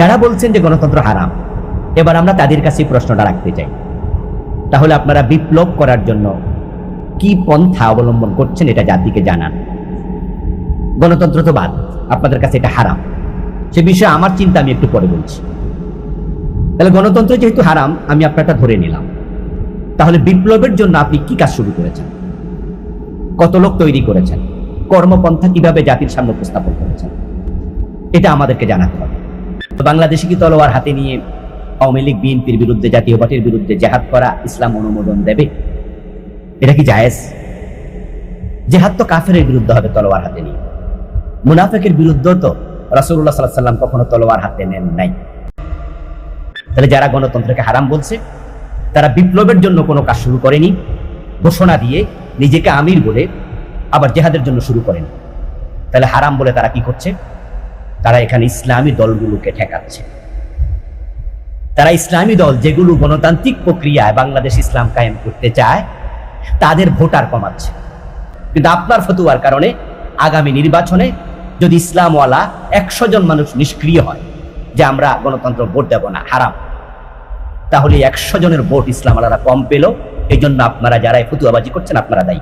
যারা বলছেন যে গণতন্ত্র হারাম, এবার আমরা তাদের কাছে প্রশ্নটা রাখতে চাই। তাহলে আপনারা বিপ্লব করার জন্য কি পন্থা অবলম্বন করছেন এটা জাতিকে জানান। গণতন্ত্র তো বাদ, আপনাদের কাছে এটা হারাম। সে বিষয়ে আমার চিন্তা আমি একটু পরে বলছি। তাহলে গণতন্ত্র যেহেতু হারাম, আমি আপনারটা ধরে নিলাম। তাহলে বিপ্লবের জন্য আপনি কি কাজ শুরু করেছেন? কত লোক তৈরি করেছেন? কর্মপন্থা কীভাবে জাতির সামনে উপস্থাপন করেছেন? এটা আমাদেরকে জানাতে হবে। বাংলাদেশে কি তলোয়ার হাতে নিয়ে আওয়ামী লীগ, বিএনপির বিরুদ্ধে, জাতীয় পার্টির বিরুদ্ধে জেহাদ করা ইসলাম অনুমোদন দেবে? এটা কি জায়েজ? জেহাদ তো কাফের বিরুদ্ধে হবে তলোয়ার হাতে নিয়ে। মুনাফেকের বিরুদ্ধেও তো রাসূলুল্লাহ সাল্লাল্লাহু আলাইহি সাল্লাম কখনো তলোয়ার হাতে নেন নাই। তাহলে যারা গণতন্ত্রকে হারাম বলছে, তারা বিপ্লবের জন্য কোনো কাজ শুরু করেনি, ঘোষণা দিয়ে নিজেকে আমির বলে আবার জেহাদের জন্য শুরু করেনি। তাহলে হারাম বলে তারা কি করছে? তারা এখানে ইসলামী দলগুলোকে ঠেকাচ্ছে। তারা ইসলামী দল যেগুলো গণতান্ত্রিক প্রক্রিয়ায় বাংলাদেশ ইসলাম কায়েম করতে চায়, তাদের ভোটার কমাচ্ছে। কিন্তু আপনার ফতুয়ার কারণে আগামী নির্বাচনে যদি ইসলামওয়ালা একশো জন মানুষ নিষ্ক্রিয় হয়, যে আমরা গণতন্ত্র ভোট দেব না, হারাম। তাহলে একশো জনের ভোট ইসলামওয়ালারা কম পেল এই জন্য আপনারা যারা ফতুয়াবাজি করছেন, আপনারা দায়ী।